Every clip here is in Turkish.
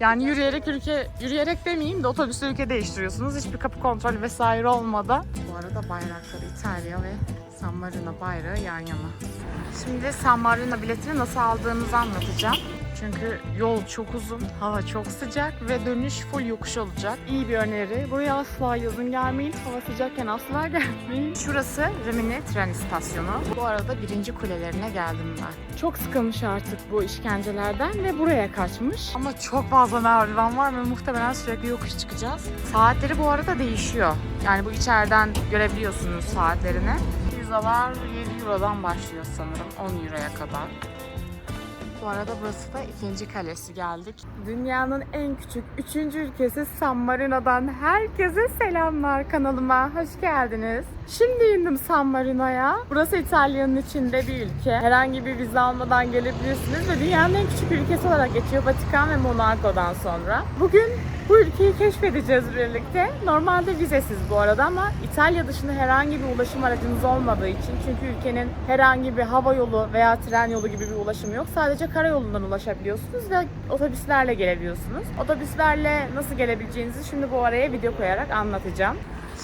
Yani yürüyerek ülke, yürüyerek demeyeyim de otobüsle ülke değiştiriyorsunuz. Hiçbir kapı kontrolü vesaire olmadan. Bu arada bayrakları İtalya ve San Marino bayrağı yan yana. Şimdi San Marino biletini nasıl aldığınızı anlatacağım. Çünkü yol çok uzun, hava çok sıcak ve dönüş full yokuş olacak. İyi bir öneri. Buraya asla yazın gelmeyin. Hava sıcakken asla gelmeyin. Şurası Rimini tren istasyonu. Bu arada birinci kulelerine geldim ben. Çok sıkılmış artık bu işkencelerden ve buraya kaçmış. Ama çok fazla merdiven var ve muhtemelen sürekli yokuş çıkacağız. Saatleri bu arada değişiyor. Yani bu içeriden görebiliyorsunuz saatlerini. Pizzalar 7 Euro'dan başlıyor sanırım 10 Euro'ya kadar. Bu arada burası da ikinci kalesi geldik. Dünyanın en küçük üçüncü ülkesi San Marino'dan herkese selamlar kanalıma. Hoş geldiniz. Şimdi indim San Marino'ya. Burası İtalya'nın içinde bir ülke. Herhangi bir vize almadan gelebilirsiniz ve dünyanın en küçük ülkesi olarak geçiyor Vatikan ve Monaco'dan sonra. Bugün bu ülkeyi keşfedeceğiz birlikte. Normalde vizesiz bu arada ama İtalya dışında herhangi bir ulaşım aracınız olmadığı için çünkü ülkenin herhangi bir hava yolu veya tren yolu gibi bir ulaşımı yok. Sadece karayolundan ulaşabiliyorsunuz ve otobüslerle gelebiliyorsunuz. Otobüslerle nasıl gelebileceğinizi şimdi bu araya video koyarak anlatacağım.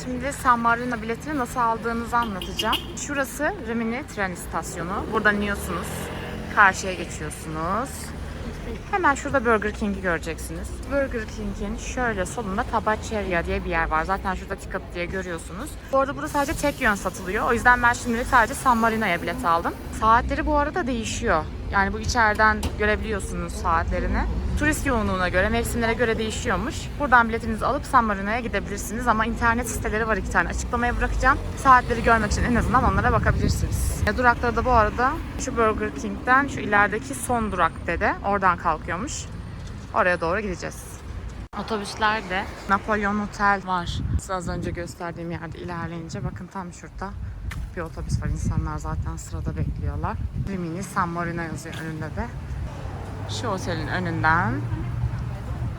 Şimdi San Marino biletini nasıl aldığınızı anlatacağım. Şurası Rimini tren istasyonu. Buradan iniyorsunuz. Karşıya geçiyorsunuz. Hemen şurada Burger King'i göreceksiniz. Burger King'in şöyle solunda Tabacceria diye bir yer var. Zaten şurada ticket diye görüyorsunuz. Bu arada burada sadece tek yön satılıyor. O yüzden ben şimdilik sadece San Marino'ya bilet aldım. Saatleri bu arada değişiyor. Yani bu içeriden görebiliyorsunuz saatlerini. Turist yoğunluğuna göre, mevsimlere göre değişiyormuş. Buradan biletinizi alıp San Marino'ya gidebilirsiniz ama internet siteleri var iki tane. Açıklamaya bırakacağım. Saatleri görmek için en azından onlara bakabilirsiniz. Durakları da bu arada şu Burger King'den şu ilerideki son durak dedi. Oradan kalkıyormuş. Oraya doğru gideceğiz. Otobüslerde Napolyon Otel var. Size az önce gösterdiğim yerde ilerleyince bakın tam şurada bir otobüs var. İnsanlar zaten sırada bekliyorlar. Rimini San Marino yazıyor önünde de. Şu otelin önünden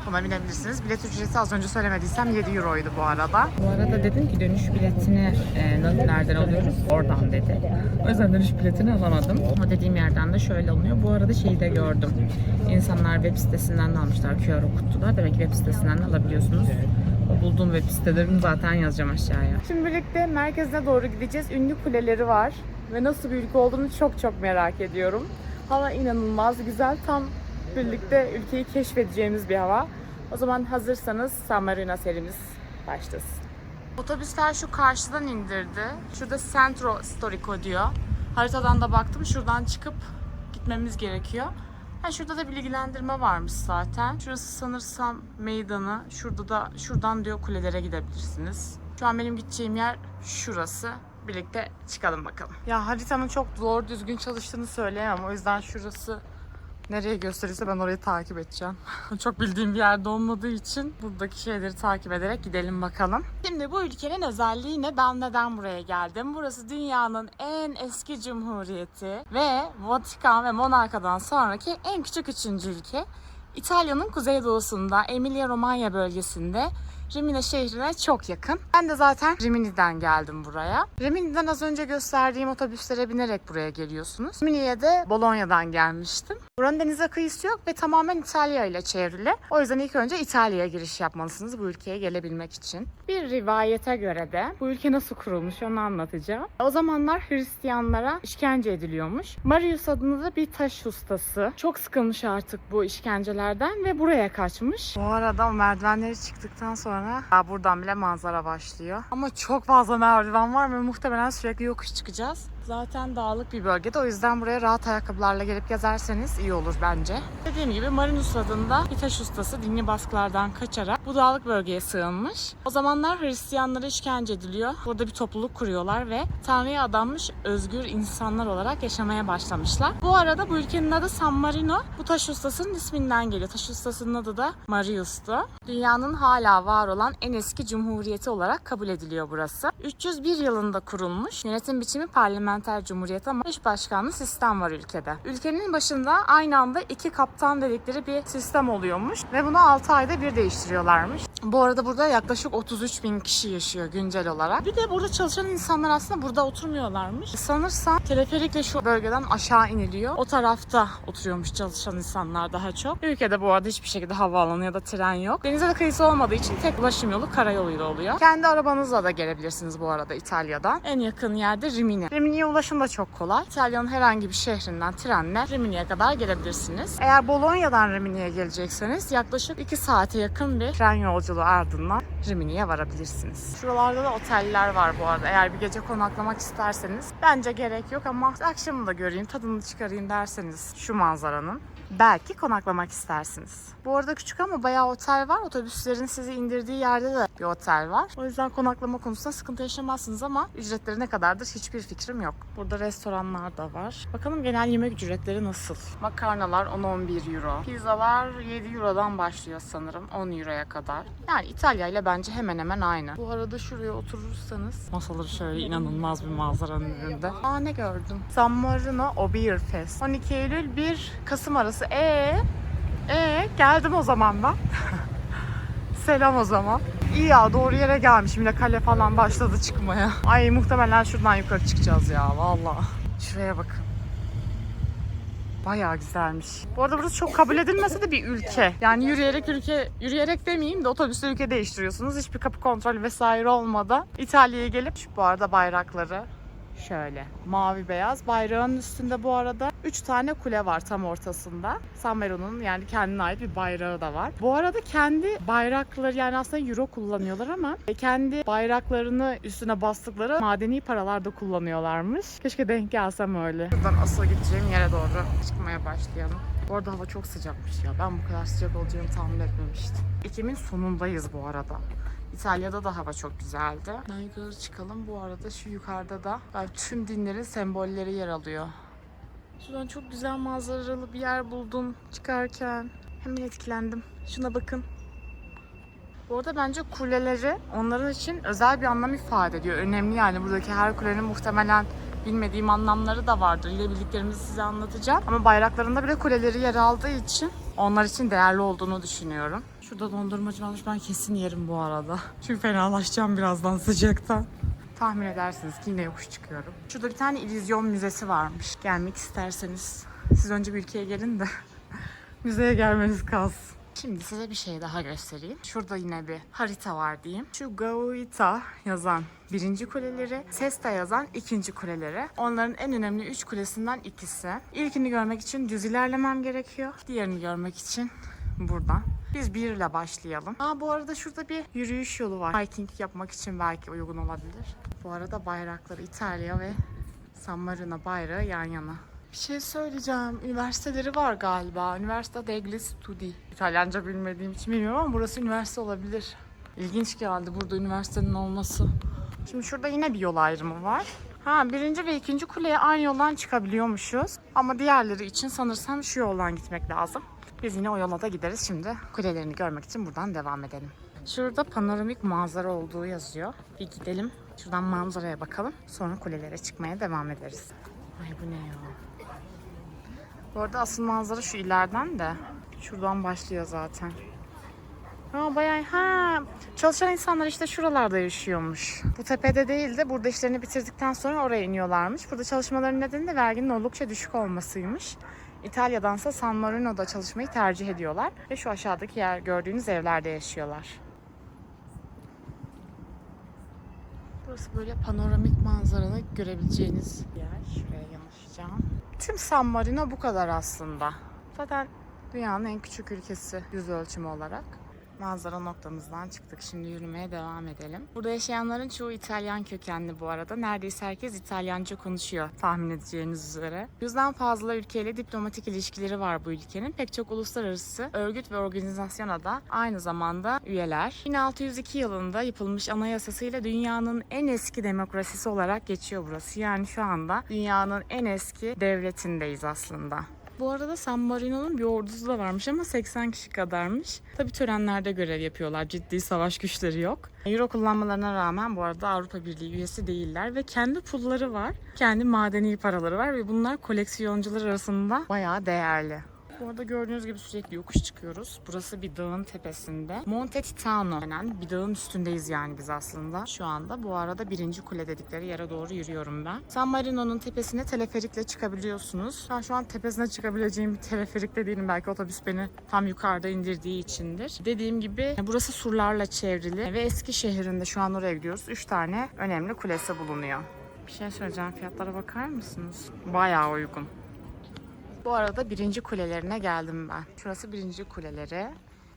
buna binebilirsiniz. Bilet ücreti az önce söylemediysem 7 euroydu bu arada. Bu arada dedim ki dönüş biletini e, nereden alıyoruz? Oradan dedi. O yüzden dönüş biletini alamadım. O dediğim yerden de şöyle alınıyor. Bu arada şeyi de gördüm. İnsanlar web sitesinden de almışlar QR okuttular. Demek ki web sitesinden de alabiliyorsunuz. Bulduğum web sitelerini zaten yazacağım aşağıya. Şimdi birlikte merkezine doğru gideceğiz. Ünlü kuleleri var. Ve nasıl bir ülke olduğunu çok çok merak ediyorum. Hava inanılmaz güzel. Tam birlikte ülkeyi keşfedeceğimiz bir hava. O zaman hazırsanız San Marino serimiz başlasın. Otobüsler şu karşıdan indirdi. Şurada Centro Storico diyor. Haritadan da baktım. Şuradan çıkıp gitmemiz gerekiyor. Ha şurada da bilgilendirme varmış zaten. Şurası sanırsam meydanı. Şurada da şuradan diyor kulelere gidebilirsiniz. Şu an benim gideceğim yer şurası. Birlikte çıkalım bakalım. Ya haritanın çok doğru düzgün çalıştığını söyleyemem. O yüzden şurası nereye gösterirse ben orayı takip edeceğim. Çok bildiğim bir yerde olmadığı için buradaki şeyleri takip ederek gidelim bakalım. Şimdi bu ülkenin özelliği ne? Ben neden buraya geldim? Burası dünyanın en eski cumhuriyeti ve Vatikan ve Monaco'dan sonraki en küçük üçüncü ülke. İtalya'nın kuzeydoğusunda Emilia Romagna bölgesinde Rimini şehrine çok yakın. Ben de zaten Rimini'den geldim buraya. Rimini'den az önce gösterdiğim otobüslere binerek buraya geliyorsunuz. Rimini'ye de Bologna'dan gelmiştim. Buranın denize kıyısı yok ve tamamen İtalya ile çevrili. O yüzden ilk önce İtalya'ya giriş yapmalısınız bu ülkeye gelebilmek için. Bir rivayete göre de bu ülke nasıl kurulmuş onu anlatacağım. O zamanlar Hristiyanlara işkence ediliyormuş. Marius adında da bir taş ustası. Çok sıkılmış artık bu işkencelerden ve buraya kaçmış. Bu arada merdivenleri çıktıktan sonra ya buradan bile manzara başlıyor. Ama çok fazla merdiven var ve muhtemelen sürekli yokuş çıkacağız. Zaten dağlık bir bölgede o yüzden buraya rahat ayakkabılarla gelip gezerseniz iyi olur bence. Dediğim gibi Marinus adında bir taş ustası dinli baskılardan kaçarak bu dağlık bölgeye sığınmış. O zamanlar Hristiyanlara işkence ediliyor. Burada bir topluluk kuruyorlar ve Tanrı'ya adanmış özgür insanlar olarak yaşamaya başlamışlar. Bu arada bu ülkenin adı San Marino. Bu taş ustasının isminden geliyor. Taş ustasının adı da Marius'tu. Dünyanın hala var olan en eski cumhuriyeti olarak kabul ediliyor burası. 301 yılında kurulmuş. Yönetim biçimi parlamenter cumhuriyet ama eş başkanlı sistem var ülkede. Ülkenin başında aynı anda iki kaptan dedikleri bir sistem oluyormuş ve bunu 6 ayda bir değiştiriyorlarmış. Bu arada burada yaklaşık 33 bin kişi yaşıyor güncel olarak. Bir de burada çalışan insanlar aslında burada oturmuyorlarmış. Sanırsam teleferikle şu bölgeden aşağı iniliyor. O tarafta oturuyormuş çalışan insanlar daha çok. Ülkede bu arada hiçbir şekilde havaalanı ya da tren yok. Denize de kıyısı olmadığı için tek ulaşım yolu karayoluyla oluyor. Kendi arabanızla da gelebilirsiniz bu arada İtalya'dan. En yakın yerde Rimini. Rimini'ye ulaşım da çok kolay. İtalya'nın herhangi bir şehrinden trenle Rimini'ye kadar gelebilirsiniz. Eğer Bolonya'dan Rimini'ye gelecekseniz yaklaşık 2 saate yakın bir tren yolculuğu ardından Rimini'ye varabilirsiniz. Şuralarda da oteller var bu arada. Eğer bir gece konaklamak isterseniz bence gerek yok ama akşamı da göreyim, tadını çıkarayım derseniz şu manzaranın belki konaklamak istersiniz. Bu arada küçük ama bayağı otel var. Otobüslerin sizi indirdiği yerde de bir otel var. O yüzden konaklama konusunda sıkıntı yaşamazsınız ama ücretleri ne kadardır hiçbir fikrim yok. Burada restoranlar da var. Bakalım genel yemek ücretleri nasıl? Makarnalar 10-11 euro. Pizzalar 7 eurodan başlıyor sanırım 10 euroya kadar. Yani İtalya ile bence hemen hemen aynı. Bu arada şuraya oturursanız masaları şöyle inanılmaz bir manzaranın önünde. Aa ne gördüm? San Marino Oberfest. 12 Eylül 1 Kasım arası. E e geldim o zaman ben. Selam o zaman. İyi ya doğru yere gelmişim. Yine kale falan başladı çıkmaya. Ay muhtemelen şuradan yukarı çıkacağız ya valla. Şuraya bakın. Bayağı güzelmiş. Bu arada burası çok kabul edilmese de bir ülke. Yani yürüyerek ülke, yürüyerek demeyeyim de otobüste ülke değiştiriyorsunuz. Hiçbir kapı kontrolü vesaire olmadan. İtalya'ya gelip şu bu arada bayrakları şöyle mavi beyaz. Bayrağın üstünde bu arada 3 tane kule var tam ortasında. San Maro'nun yani kendine ait bir bayrağı da var. Bu arada kendi bayrakları yani aslında euro kullanıyorlar ama kendi bayraklarını üstüne bastıkları madeni paralar da kullanıyorlarmış. Keşke denk gelsem öyle. Buradan asıl gideceğim yere doğru çıkmaya başlayalım. Bu arada hava çok sıcakmış ya. Ben bu kadar sıcak olacağını tahmin etmemiştim. Ekim'in sonundayız bu arada. İtalya'da da hava çok güzeldi. Ben yukarı çıkalım. Bu arada şu yukarıda da yani tüm dinlerin sembolleri yer alıyor. Şuradan çok güzel manzaralı bir yer buldum çıkarken. Hemen etkilendim. Şuna bakın. Bu arada bence kuleleri onların için özel bir anlam ifade ediyor. Önemli yani buradaki her kulenin muhtemelen bilmediğim anlamları da vardır. İle bildiklerimizi size anlatacağım. Ama bayraklarında bile kuleleri yer aldığı için onlar için değerli olduğunu düşünüyorum. Şurada dondurmacı varmış. Ben kesin yerim bu arada. Çünkü fenalaşacağım birazdan sıcaktan. Tahmin edersiniz ki yine yokuş çıkıyorum. Şurada bir tane illüzyon müzesi varmış. Gelmek isterseniz siz önce bir ülkeye gelin de müzeye gelmeniz kalsın. Şimdi size bir şey daha göstereyim. Şurada yine bir harita var diyeyim. Şu Gauita yazan birinci kuleleri, Sesta yazan ikinci kuleleri. Onların en önemli üç kulesinden ikisi. İlkini görmek için düz ilerlemem gerekiyor. Diğerini görmek için buradan. Biz bir ile başlayalım. Aa bu arada şurada bir yürüyüş yolu var. Hiking yapmak için belki uygun olabilir. Bu arada bayrakları İtalya ve San Marino bayrağı yan yana. Bir şey söyleyeceğim. Üniversiteleri var galiba. Üniversite degli Studi. İtalyanca bilmediğim için bilmiyorum ama burası üniversite olabilir. İlginç geldi burada üniversitenin olması. Şimdi şurada yine bir yol ayrımı var. Ha birinci ve ikinci kuleye aynı yoldan çıkabiliyormuşuz. Ama diğerleri için sanırsam şu yoldan gitmek lazım. Biz yine o yola da gideriz. Şimdi kulelerini görmek için buradan devam edelim. Şurada panoramik manzara olduğu yazıyor. Bir gidelim. Şuradan manzaraya bakalım. Sonra kulelere çıkmaya devam ederiz. Ay bu ne ya? Bu arada asıl manzara şu ileriden de. Şuradan başlıyor zaten. Ha bayağı ha çalışan insanlar işte şuralarda yaşıyormuş. Bu tepede değil de burada işlerini bitirdikten sonra oraya iniyorlarmış. Burada çalışmaların nedeni de verginin oldukça düşük olmasıymış. İtalya'dansa San Marino'da çalışmayı tercih ediyorlar ve şu aşağıdaki yer gördüğünüz evlerde yaşıyorlar. Burası böyle panoramik manzaralı görebileceğiniz yer. Şuraya yanaşacağım. Tüm San Marino bu kadar aslında. Zaten dünyanın en küçük ülkesi yüz ölçümü olarak. Manzara noktamızdan çıktık. Şimdi yürümeye devam edelim. Burada yaşayanların çoğu İtalyan kökenli bu arada. Neredeyse herkes İtalyanca konuşuyor tahmin edeceğiniz üzere. Yüzden fazla ülkeyle diplomatik ilişkileri var bu ülkenin. Pek çok uluslararası örgüt ve organizasyona da aynı zamanda üyeler. 1602 yılında yapılmış anayasasıyla dünyanın en eski demokrasisi olarak geçiyor burası. Yani şu anda dünyanın en eski devletindeyiz aslında. Bu arada San Marino'nun bir ordusu da varmış ama 80 kişi kadarmış. Tabi törenlerde görev yapıyorlar. Ciddi savaş güçleri yok. Euro kullanmalarına rağmen bu arada Avrupa Birliği üyesi değiller ve kendi pulları var. Kendi madeni paraları var ve bunlar koleksiyoncular arasında bayağı değerli. Bu arada gördüğünüz gibi sürekli yokuş çıkıyoruz. Burası bir dağın tepesinde. Monte Titano denen bir dağın üstündeyiz yani biz aslında şu anda. Bu arada birinci kule dedikleri yere doğru yürüyorum ben. San Marino'nun tepesine teleferikle çıkabiliyorsunuz. Ben şu an tepesine çıkabileceğim bir teleferikte değilim. Belki otobüs beni tam yukarıda indirdiği içindir. Dediğim gibi burası surlarla çevrili ve eski şehrinde şu an oraya gidiyoruz. Üç tane önemli kulesi bulunuyor. Bir şey söyleyeceğim. Fiyatlara bakar mısınız? Bayağı uygun. Bu arada birinci kulelerine geldim ben. Şurası birinci kuleleri.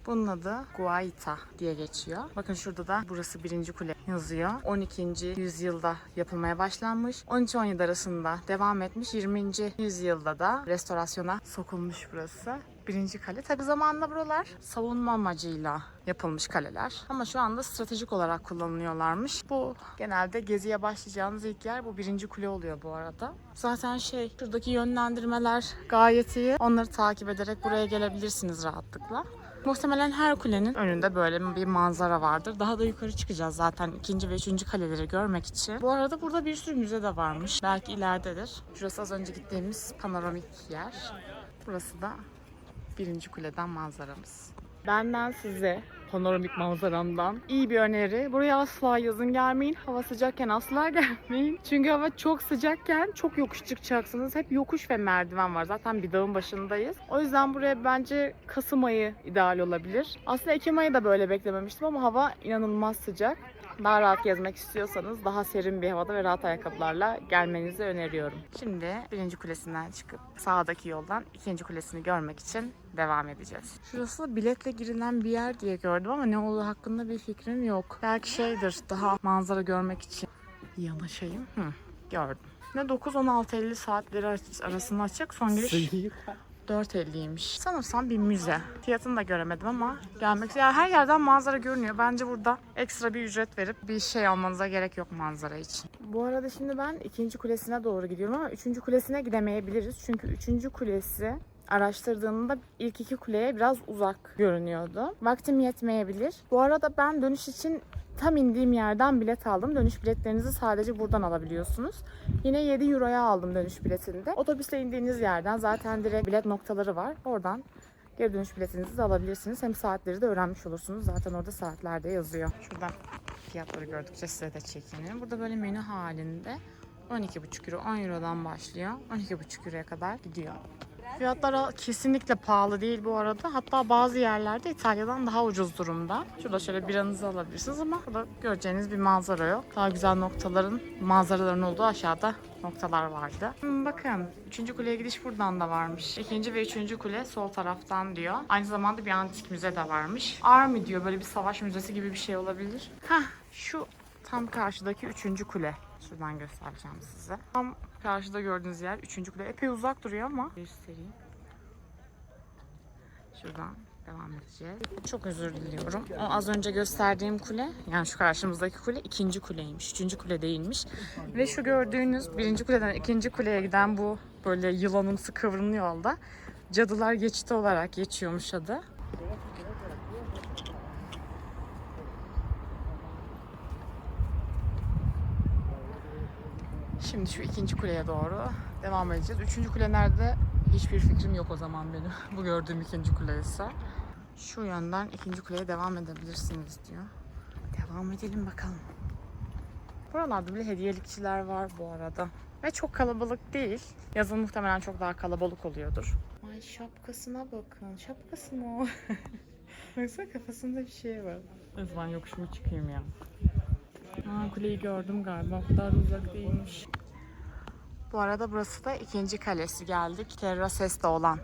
Bunun adı Guaita diye geçiyor. Bakın şurada da burası birinci kule yazıyor. 12. yüzyılda yapılmaya başlanmış. 13-17 arasında devam etmiş. 20. yüzyılda da restorasyona sokulmuş burası. Birinci kale. Tabi zamanında buralar savunma amacıyla yapılmış kaleler. Ama şu anda stratejik olarak kullanılıyorlarmış. Bu genelde geziye başlayacağınız ilk yer bu birinci kule oluyor bu arada. Zaten şey şuradaki yönlendirmeler gayet iyi. Onları takip ederek buraya gelebilirsiniz rahatlıkla. Muhtemelen her kulenin önünde böyle bir manzara vardır. Daha da yukarı çıkacağız zaten ikinci ve üçüncü kaleleri görmek için. Bu arada burada bir sürü müze de varmış. Belki ileridedir. Şurası az önce gittiğimiz panoramik yer. Burası da birinci kuleden manzaramız. Benden size panoramik manzaramdan iyi bir öneri. Buraya asla yazın gelmeyin. Hava sıcakken asla gelmeyin. Çünkü hava çok sıcakken çok yokuş çıkacaksınız. Hep yokuş ve merdiven var. Zaten bir dağın başındayız. O yüzden buraya bence Kasım ayı ideal olabilir. Aslında Ekim ayı da böyle beklememiştim ama hava inanılmaz sıcak. Daha rahat gezmek istiyorsanız daha serin bir havada ve rahat ayakkabılarla gelmenizi öneriyorum. Şimdi birinci kulesinden çıkıp sağdaki yoldan ikinci kulesini görmek için devam edeceğiz. Şurası biletle girilen bir yer diye gördüm ama ne olduğu hakkında bir fikrim yok. Belki şeydir daha manzara görmek için yanaşayım. Hı, gördüm. Ne 9-16.50 saatleri arasında açık. Son giriş 4.50'ymiş. Sanırsam bir müze. Fiyatını da göremedim ama gelmek ya her yerden manzara görünüyor. Bence burada ekstra bir ücret verip bir şey almanıza gerek yok manzara için. Bu arada şimdi ben ikinci kulesine doğru gidiyorum ama üçüncü kulesine gidemeyebiliriz. Çünkü üçüncü kulesi araştırdığımda ilk iki kuleye biraz uzak görünüyordu. Vaktim yetmeyebilir. Bu arada ben dönüş için tam indiğim yerden bilet aldım. Dönüş biletlerinizi sadece buradan alabiliyorsunuz. Yine 7 euroya aldım dönüş biletinde. Otobüsle indiğiniz yerden zaten direkt bilet noktaları var. Oradan geri dönüş biletinizi de alabilirsiniz. Hem saatleri de öğrenmiş olursunuz. Zaten orada saatlerde yazıyor. Şuradan fiyatları gördükçe size de çekinirim. Burada böyle menü halinde 12,5 euro, 10 eurodan başlıyor. 12,5 euroya kadar gidiyor. Fiyatlar kesinlikle pahalı değil bu arada. Hatta bazı yerlerde İtalya'dan daha ucuz durumda. Şurada şöyle biranızı alabilirsiniz ama burada göreceğiniz bir manzara yok. Daha güzel noktaların, manzaraların olduğu aşağıda noktalar vardı. Hmm, Bakın 3. kuleye gidiş buradan da varmış. 2. ve 3. kule sol taraftan diyor. Aynı zamanda bir antik müze de varmış. Army diyor böyle bir savaş müzesi gibi bir şey olabilir. Hah şu tam karşıdaki 3. kule. Şuradan göstereceğim size. Tam karşıda gördüğünüz yer 3. kule. Epey uzak duruyor ama göstereyim. Şuradan devam edeceğiz. Çok özür diliyorum. O az önce gösterdiğim kule, yani şu karşımızdaki kule ikinci kuleymiş. Üçüncü kule değilmiş. Ve şu gördüğünüz birinci kuleden ikinci kuleye giden bu böyle yılanımsı kıvrımlı yolda Cadılar Geçidi olarak geçiyormuş adı. Şimdi şu ikinci kuleye doğru devam edeceğiz. Üçüncü kule nerede? Hiçbir fikrim yok o zaman benim. Bu gördüğüm ikinci kule ise. Şu yönden ikinci kuleye devam edebilirsiniz diyor. Devam edelim bakalım. Buralarda bile hediyelikçiler var bu arada. Ve çok kalabalık değil. Yazın muhtemelen çok daha kalabalık oluyordur. Ay şapkasına bakın. Şapkası mı o? Baksana kafasında bir şey var. O zaman yokuşumu çıkayım ya. Aa, kuleyi gördüm galiba. O kadar da uzak değilmiş. Bu arada burası da ikinci kalesi geldik. Terra Sesta olan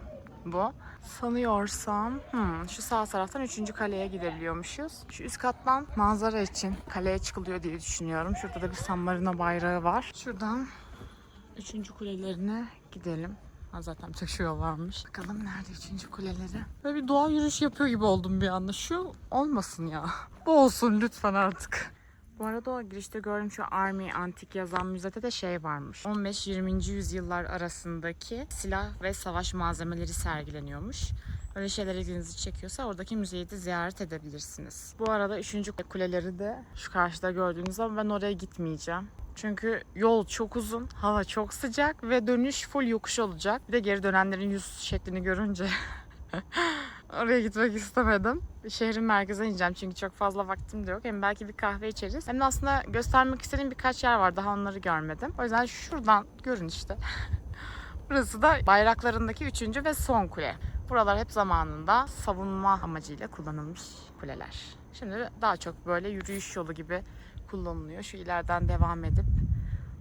bu. Sanıyorsam hmm, şu sağ taraftan üçüncü kaleye gidebiliyormuşuz. Şu üst kattan manzara için kaleye çıkılıyor diye düşünüyorum. Şurada da bir San Marino bayrağı var. Şuradan üçüncü kulelerine gidelim. Ha, zaten şu yol varmış. Bakalım nerede üçüncü kuleleri. Böyle bir doğa yürüyüş yapıyor gibi oldum bir anda. Şu olmasın ya. Bu olsun lütfen artık. Bu arada o girişte gördüğüm şu Army Antik yazan müzede de şey varmış. 15-20. yüzyıllar arasındaki silah ve savaş malzemeleri sergileniyormuş. öyle şeyler ilginizi çekiyorsa oradaki müzeyi de ziyaret edebilirsiniz. Bu arada 3. kuleleri de şu karşıda gördüğünüz ama ben oraya gitmeyeceğim. Çünkü yol çok uzun, hava çok sıcak ve dönüş full yokuş olacak. Bir de geri dönenlerin yüz şeklini görünce oraya gitmek istemedim. Şehrin merkezine ineceğim çünkü çok fazla vaktim de yok. Hem belki bir kahve içeriz. Hem de aslında göstermek istediğim birkaç yer var. Daha onları görmedim. O yüzden şuradan görün işte. Burası da bayraklarındaki üçüncü ve son kule. Buralar hep zamanında savunma amacıyla kullanılmış kuleler. Şimdi daha çok böyle yürüyüş yolu gibi kullanılıyor. Şu ileriden devam edip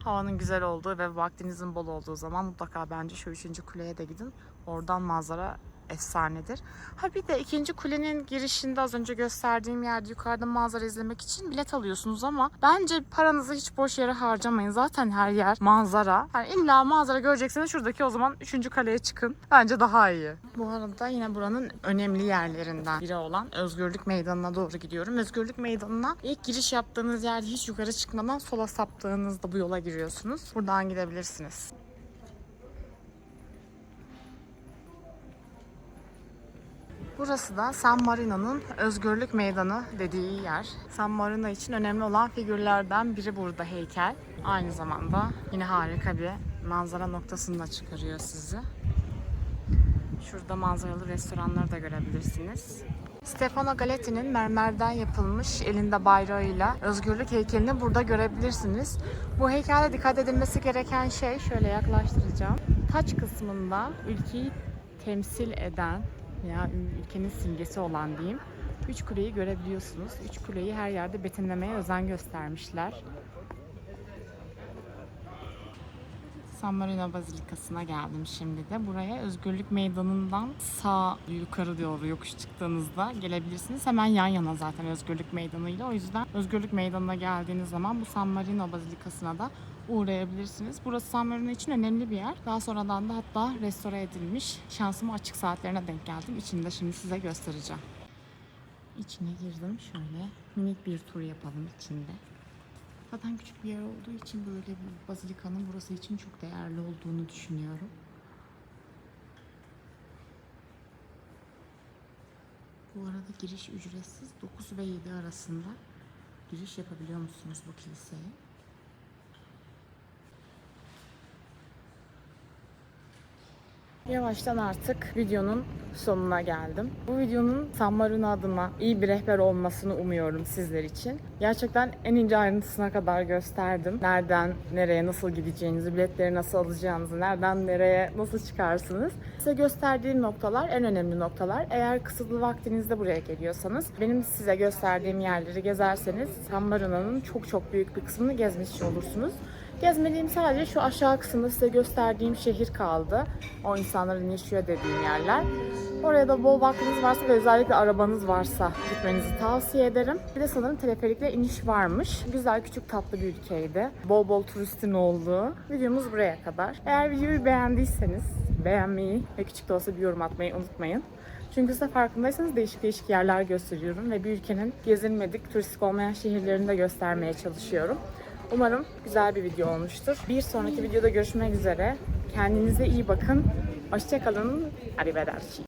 havanın güzel olduğu ve vaktinizin bol olduğu zaman mutlaka bence şu üçüncü kuleye de gidin. Oradan manzara efsanedir. Ha bir de ikinci kulenin girişinde az önce gösterdiğim yerde yukarıda manzara izlemek için bilet alıyorsunuz ama bence paranızı hiç boş yere harcamayın. Zaten her yer manzara. Yani illa manzara görecekseniz şuradaki o zaman üçüncü kaleye çıkın. Bence daha iyi. Bu arada yine buranın önemli yerlerinden biri olan Özgürlük Meydanı'na doğru gidiyorum. Özgürlük Meydanı'na ilk giriş yaptığınız yerde hiç yukarı çıkmadan sola saptığınızda bu yola giriyorsunuz. Buradan gidebilirsiniz. Burası da San Marino'nun Özgürlük Meydanı dediği yer. San Marino için önemli olan figürlerden biri burada heykel. Aynı zamanda yine harika bir manzara noktasında çıkarıyor sizi. Şurada manzaralı restoranları da görebilirsiniz. Stefano Galetti'nin mermerden yapılmış elinde bayrağıyla özgürlük heykelini burada görebilirsiniz. Bu heykelde dikkat edilmesi gereken şey şöyle yaklaştıracağım. Taç kısmında ülkeyi temsil eden veya ülkenin simgesi olan diyeyim. Üç kuleyi görebiliyorsunuz. Üç kuleyi her yerde betimlemeye özen göstermişler. San Marino Bazilikası'na geldim şimdi de. Buraya Özgürlük Meydanı'ndan sağ yukarı doğru yokuş çıktığınızda gelebilirsiniz. Hemen yan yana zaten Özgürlük Meydanı ile. O yüzden Özgürlük Meydanı'na geldiğiniz zaman bu San Marino Bazilikası'na da uğrayabilirsiniz. Burası San Marino için önemli bir yer. Daha sonradan da hatta restore edilmiş. Şansıma açık saatlerine denk geldim. İçini de şimdi size göstereceğim. İçine girdim. Şöyle minik bir tur yapalım içinde. Zaten küçük bir yer olduğu için böyle bir bazilikanın burası için çok değerli olduğunu düşünüyorum. Bu arada giriş ücretsiz. 9 ve 7 arasında giriş yapabiliyor musunuz bu kiliseye? Yavaştan artık videonun sonuna geldim. Bu videonun San Marino adına iyi bir rehber olmasını umuyorum sizler için. Gerçekten en ince ayrıntısına kadar gösterdim. Nereden nereye nasıl gideceğinizi, biletleri nasıl alacağınızı, nereden nereye nasıl çıkarsınız. Size gösterdiğim noktalar en önemli noktalar. Eğer kısıtlı vaktinizde buraya geliyorsanız, benim size gösterdiğim yerleri gezerseniz San Marino'nun çok çok büyük bir kısmını gezmiş olursunuz. Gezmediğim sadece şu aşağı kısımda size gösterdiğim şehir kaldı. O insanların yaşıyor dediğim yerler. Oraya da bol vaktiniz varsa ve özellikle arabanız varsa gitmenizi tavsiye ederim. Bir de sanırım teleferikle iniş varmış. Güzel küçük tatlı bir ülkeydi. Bol bol turistin olduğu. Videomuz buraya kadar. Eğer videoyu beğendiyseniz beğenmeyi ve küçük de olsa bir yorum atmayı unutmayın. Çünkü size farkındaysanız değişik değişik yerler gösteriyorum ve bir ülkenin gezilmedik, turistik olmayan şehirlerini de göstermeye çalışıyorum. Umarım güzel bir video olmuştur. Bir sonraki videoda görüşmek üzere. Kendinize iyi bakın. Hoşçakalın. Arrivederci.